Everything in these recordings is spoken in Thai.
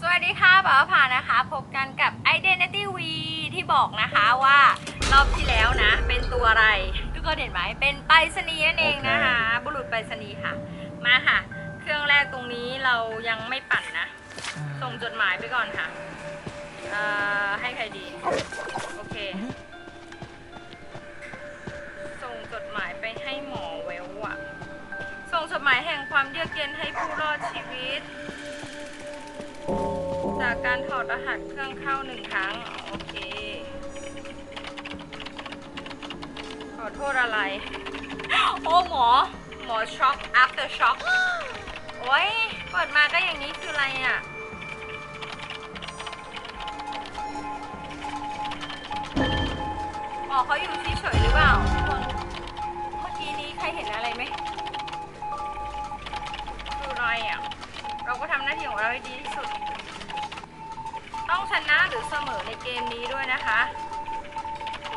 สวัสดีค่ะป๋าผ่านะคะ พบกันกับ Identity V ที่บอกนะคะว่ารอบที่แล้วนะ เป็นตัวอะไร ทุกคนเห็นไหมเป็นไปรษณีย์นั่นเองนะคะ บุรุษไปรษณีย์ค่ะ มาค่ะ เครื่องแรกตรงนี้เรายังไม่ปั่นนะ ส่งจดหมายไปก่อนค่ะ เอ่อ ให้ใครดี โอเค อดรหัสเครื่องเข้าหนึ่งครั้ง โอเค ขอโทษอะไร โอ้หมอ หมอช็อก after shock โอ้ยเปิดมาก็อย่างนี้คืออะไรอะ หมอเขาอยู่เฉยๆหรือเปล่าทุกคน เมื่อกี้นี้ใครเห็นอะไรไหมคืออะไรอะ เราก็ทำหน้าที่ของเราให้ดีที่สุด ต้องชนะหรือเสมอในเกมนี้ด้วยนะคะ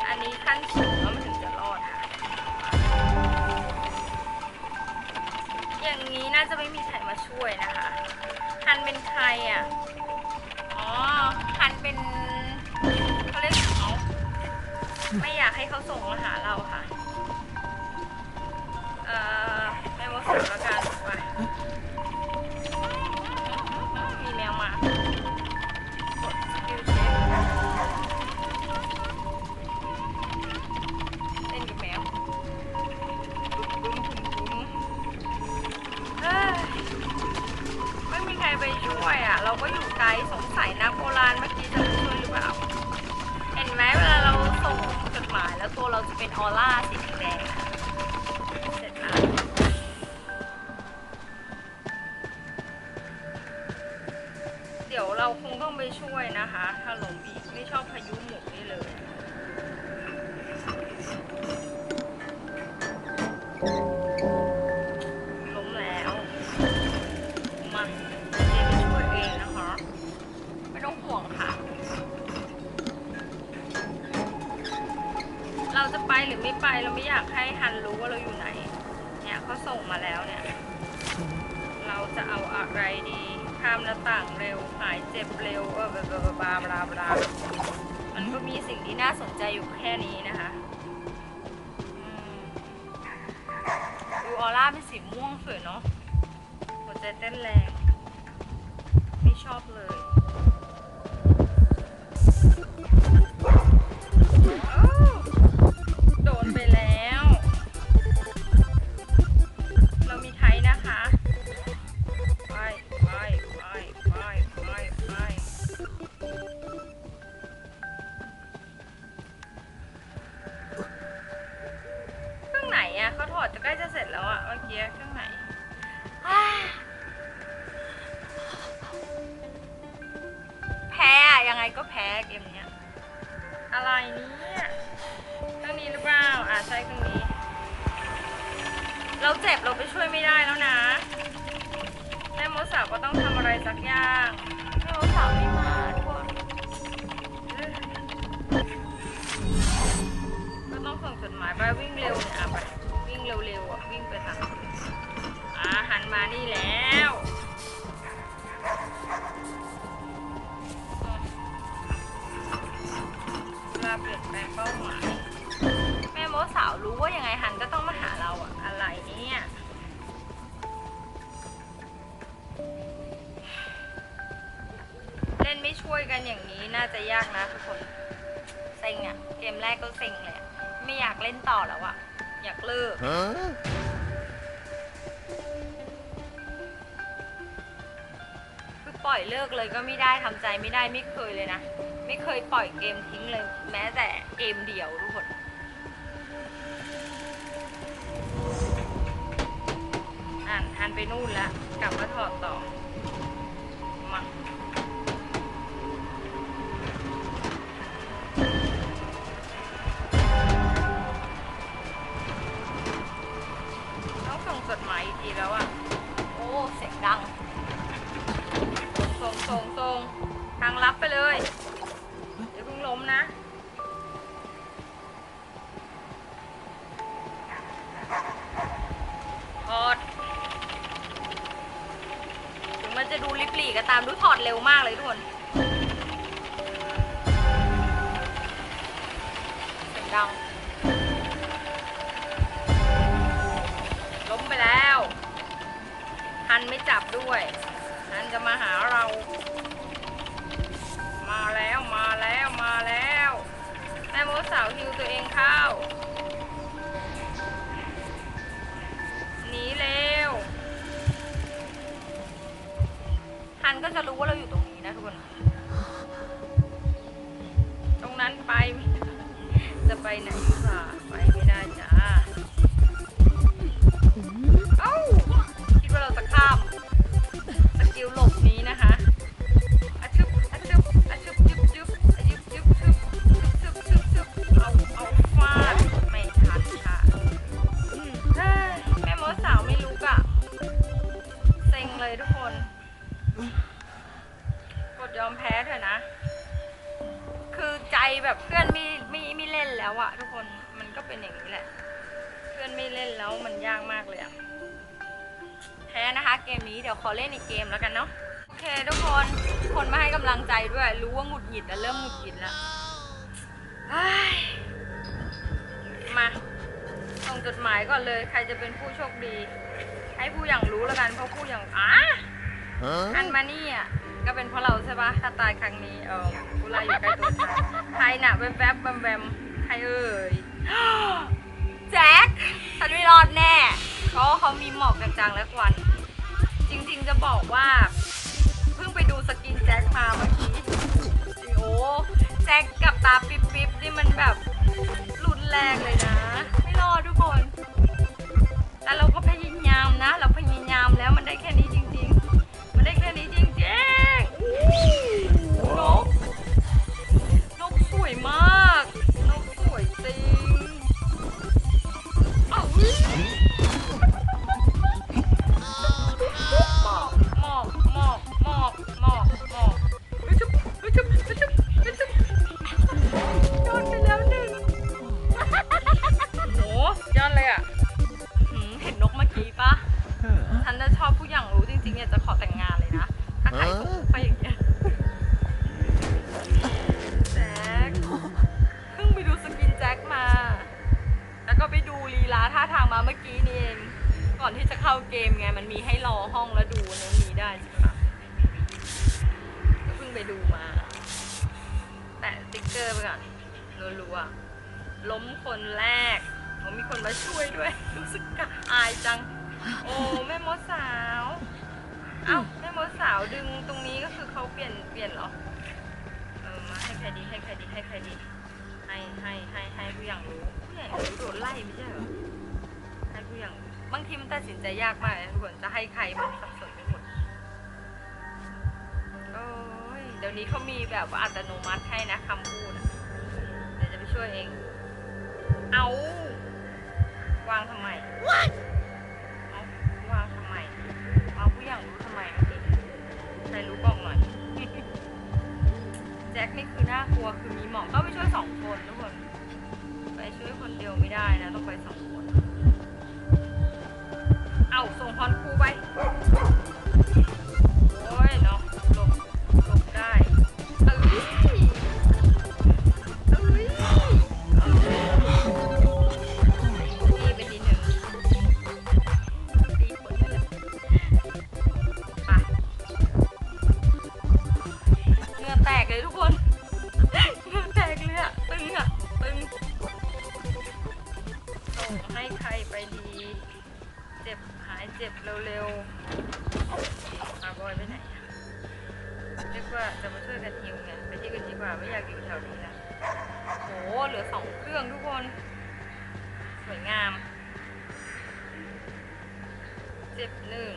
อันนี้ขั้นสูงแล้วมันถึงจะรอดค่ะ อย่างนี้น่าจะไม่มีใครมาช่วยนะคะ ฮันเป็นใครอะ อ๋อ ฮันเป็นเขาเรียกเขาไม่อยากให้เขาส่งมาหาเราค่ะ เอ่อแม่มดสาวแล้วกัน เราคงต้องไปช่วยนะคะ ถ้าล้มอีกไม่ชอบพายุหมุนนี่เลยล้มแล้วมาเดี๋ยวไปช่วยเองนะคะ ไม่ต้องห่วงค่ะ เราจะไปหรือไม่ไปเราไม่อยากให้ฮันรู้ว่าเราอยู่ไหน เนี่ยเขาส่งมาแล้วเนี่ย เราจะเอาอะไรดีข้ามหน้าต่างเร็วหายเจ็บเร็วเออบลาบลาบลาบลาบลามันก็มีสิ่งที่น่าสนใจอยู่แค่นี้นะคะดูออร่าเป็นสีม่วงสวยเนาะหัวใจเต้นแรง ไม่ชอบเลย ไงก็แพ้เกมเนี้ยอะไรเนี่ยเครื่องนี้หรือเปล่าอะใช่เครื่องนี้ เราเจ็บเราไปช่วยไม่ได้แล้วนะแม่มดสาวก็ต้องทำอะไรสักอย่างแม่มดสาวไม่มาด้วยก็ต้องส่งจดหมายไปวิ่ง ยกันอย่างนี้น่าจะยากนะทุกคนเซ็งอะเกมแรกก็เซ็งเลยอะไม่อยากเล่นต่อแล้วอะอยากเลิก Huh? คือปล่อยเลิกเลยก็ไม่ได้ทำใจไม่ได้ไม่เคยเลยนะ ไม่เคยปล่อยเกมทิ้งเลย แม้แต่เกมเดียวทุกคนอ่านทันไปนู่นแล้วกลับมาถอดต่อ ดัง ส่งส่งส่งทางลับไปเลย เดี๋ยวเพิ่งล้มนะถอด ถึงมันจะดูลิบหลีก็ตามดูถอดเร็วมากเลยทุกคน แบบเพื่อนไม่ไม่ไม่เล่นแล้วอะทุกคนมันก็เป็นอย่างนี้แหละ เพื่อนไม่เล่นแล้วมันยากมากเลยอะแพ้นะคะ เกมนี้เดี๋ยวขอเล่นอีกเกมแล้วกันเนาะโอเคทุกคนคนมาให้กำลังใจด้วย รู้ว่าหงุดหงิดแล้วเริ่มหงุดหงิดแล้วเฮ้ยมาส่งจดหมายก่อนเลยใครจะเป็นผู้โชคดี ให้ผู้อย่างรู้แล้วกันเพราะผู้อย่างอะอันมานี่อะ ก็เป็นเพราะเราใช่ปะถ้าตายครั้งนี้เออกูไลอยู่ใกล้ตัวฉันใครน่ะแวบแวบแวมแวมใครเอ่ยแจ็คฉันไม่รอดแน่เพราะเขามีหมอกจางๆและควัน จริงๆจะบอกว่า เพิ่งไปดูสกินแจ็คมาเมื่อกี้โอ้แจ็คกับตาปิ๊บปิ๊บนี่มันแบบ ก่อนที่จะเข้าเกมไงมันมีให้รอห้องแล้วดูในนี้ได้ใช่ไหมก็เพิ่งไปดูมา แปะสติ๊กเกอร์ไปก่อนรัวๆล้มคนแรกผมมีคนมาช่วยด้วย รู้สึกกะอายจัง โอ้แม่มดสาว เอ้าแม่มดสาวดึงตรงนี้ก็คือเขาเปลี่ยนเปลี่ยนเหรอเออมาให้ใครดีให้ใครดีให้ใครดีให้ให้ให้ให้ผู้อย่างรู้ผู้อย่างรู้โดนไล่ไม่ใช่เหรอให้ผู้อย่างรู้ บางทีมันตัดสินใจยากมากนะทุกคนจะให้ใครมันสับสนไปหมดโอ้ยเดี๋ยวนี้เขามีแบบว่าอัตโนมัติให้นะคำพูดอะเดี๋ยวจะไปช่วยเอง เอาวางทำไมเอาวางทำไมวางผู้อย่างรู้ทำไมเมื่อกี้ใครรู้บอก จะมาช่วยกันฮิวไงไปที่กันดีกว่าไม่อยากอยู่แถวนี้ละโหเหลือสองเครื่องทุกคน สวยงามเจ็บหนึ่ง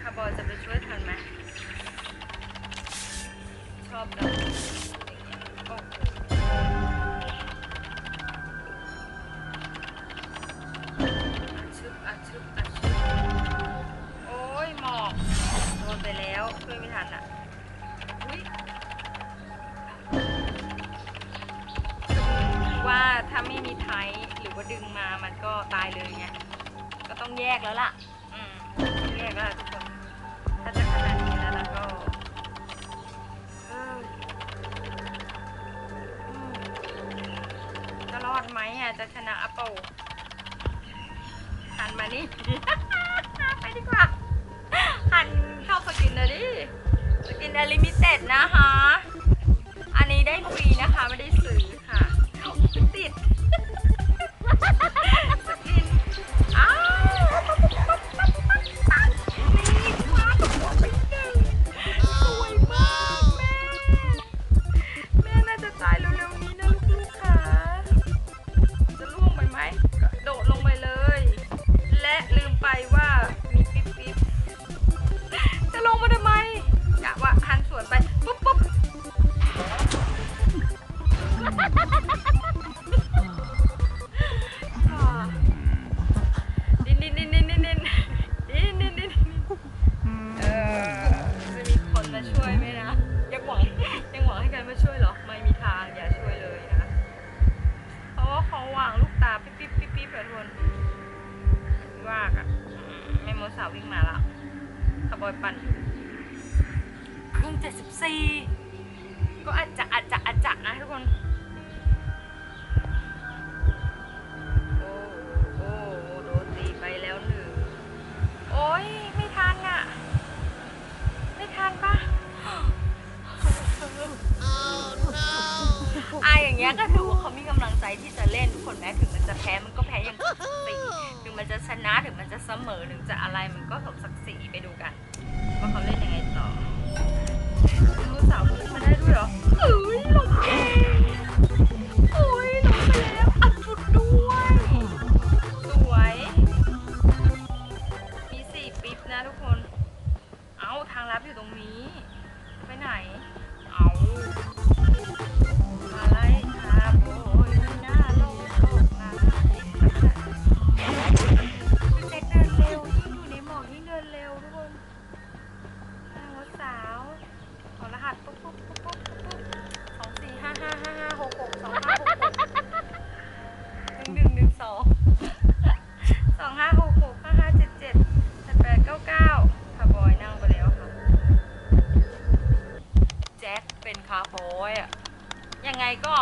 คาร์บอยจะไปช่วยทันไหมชอบแบบโอ้โหอัดชึบอัดชึบอัด ไปแล้วช่วยไม่ทันอะว่าถ้าไม่มีไทยหรือว่าดึงมามันก็ตายเลยไงก็ต้องแยกแล้วล่ะ อืมแยกแล้วทุกคน ถ้าจะขนาดนี้แล้วแล้ก็จะรอดไหมอะจะชนะอโปหันมานี่ ไปดีกว่า หัน ขอกินเลยดิสกินอลิมิเต็ดนะคะ อันนี้ได้ฟรีนะคะ ไม่ได้ 14 ก็อาจจะอาจจะอาจจะนะทุกคนโอ้โอโดนตีไปแล้วหนึ่งโอ้ยไม่ทันอะไม่ทันปะอะอย่างเงี้ยก็ดูว่าเขามีกำลังใจที่จะเล่นทุกคนแม้ถึงมันจะแพ้มันก็แพ้อย่างสมศักดิ์ศรีถึงมันจะชนะถึงมันจะเสมอถึงจะอะไรมันก็สมศักดิ์ศรีไปดูกัน ว่าเขาเล่นยังไงต่อ ลูกสาวขึ้มาได้ด้วยเหรอเอ้ยหลงเองโอ้ยหลงไปแล้วอัดจุดด้วย สวย มีสี่ปิ๊บนะทุกคน เอ้า ทางลับอยู่ตรงนี้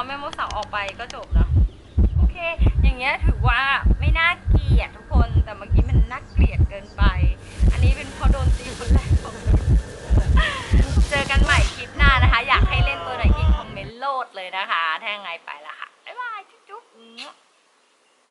แม่มดเสาออกไปก็จบแล้ว โอเค อย่างเงี้ยถือว่าไม่น่าเกลียดทุกคน แต่เมื่อกี้มันน่าเกลียดเกินไป อันนี้เป็นเพราะโดนตีคนแรกเจอกันใหม่คลิปหน้านะคะ อยากให้เล่นตัวไหนอีกคอมเมนต์โลดเลยนะคะ ถ้าไงไป